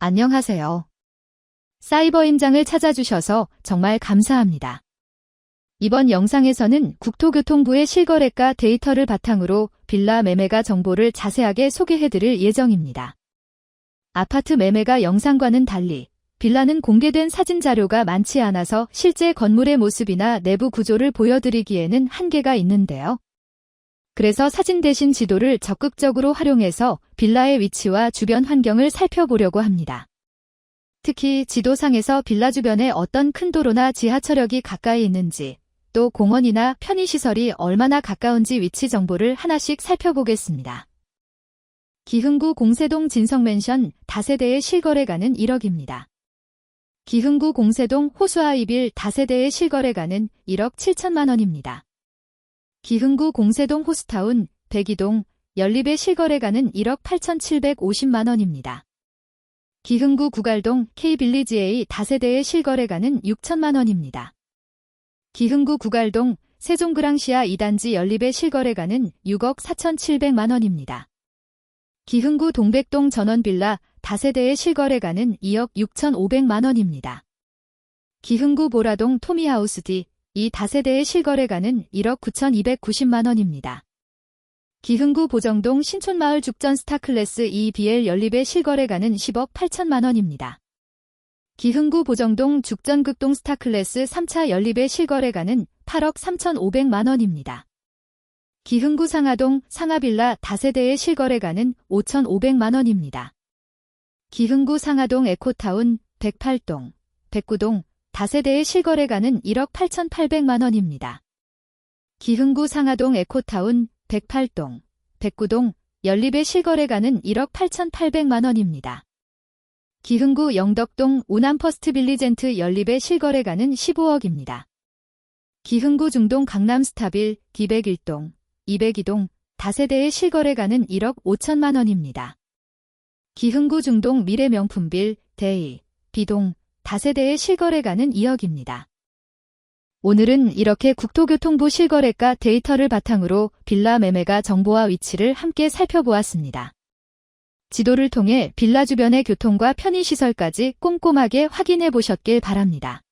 안녕하세요. 사이버 임장을 찾아주셔서 정말 감사합니다. 이번 영상에서는 국토교통부의 실거래가 데이터를 바탕으로 빌라 매매가 정보를 자세하게 소개해드릴 예정입니다. 아파트 매매가 영상과는 달리 빌라는 공개된 사진 자료가 많지 않아서 실제 건물의 모습이나 내부 구조를 보여드리기에는 한계가 있는데요. 그래서 사진 대신 지도를 적극적으로 활용해서 빌라의 위치와 주변 환경을 살펴보려고 합니다. 특히 지도상에서 빌라 주변에 어떤 큰 도로나 지하철역이 가까이 있는지, 또 공원이나 편의시설이 얼마나 가까운지 위치 정보를 하나씩 살펴보겠습니다. 기흥구 공세동 진성맨션 다세대의 실거래가는 1억입니다. 기흥구 공세동 호수아이빌 다세대의 실거래가는 1억 7천만 원입니다. 기흥구 공세동 호스타운 백이동 연립의 실거래가는 1억 8,750만 원입니다. 기흥구 구갈동 K빌리지A 다세대의 실거래가는 6천만 원입니다. 기흥구 구갈동 세종그랑시아 2단지 연립의 실거래가는 6억 4,700만 원입니다. 기흥구 동백동 전원빌라 다세대의 실거래가는 2억 6,500만 원입니다. 기흥구 보라동 토미하우스 D 이 다세대의 실거래가는 1억 9,290만 원입니다. 기흥구 보정동 신촌마을 죽전 스타클래스 2BL 연립의 실거래가는 10억 8천만 원입니다. 기흥구 보정동 죽전극동 스타클래스 3차 연립의 실거래가는 8억 3,500만 원입니다. 기흥구 상하동 상하빌라 다세대의 실거래가는 5,500만 원입니다. 기흥구 상하동 에코타운 108동, 109동 다세대의 실거래가는 1억 8,800만 원입니다. 기흥구 상하동 에코타운 108동, 109동 연립의 실거래가는 1억 8,800만 원입니다. 기흥구 영덕동 우남퍼스트 빌리젠트 연립의 실거래가는 15억입니다. 기흥구 중동 강남스타빌 기백일동, 202동 다세대의 실거래가는 1억 5천만 원입니다. 기흥구 중동 미래명품빌 데이, 비동 다세대의 실거래가는 2억입니다. 오늘은 이렇게 국토교통부 실거래가 데이터를 바탕으로 빌라 매매가 정보와 위치를 함께 살펴보았습니다. 지도를 통해 빌라 주변의 교통과 편의시설까지 꼼꼼하게 확인해 보셨길 바랍니다.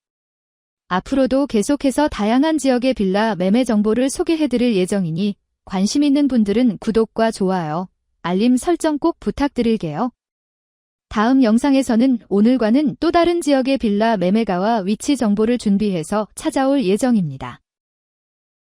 앞으로도 계속해서 다양한 지역의 빌라 매매 정보를 소개해 드릴 예정이니 관심 있는 분들은 구독과 좋아요, 알림 설정 꼭 부탁드릴게요. 다음 영상에서는 오늘과는 또 다른 지역의 빌라 매매가와 위치 정보를 준비해서 찾아올 예정입니다.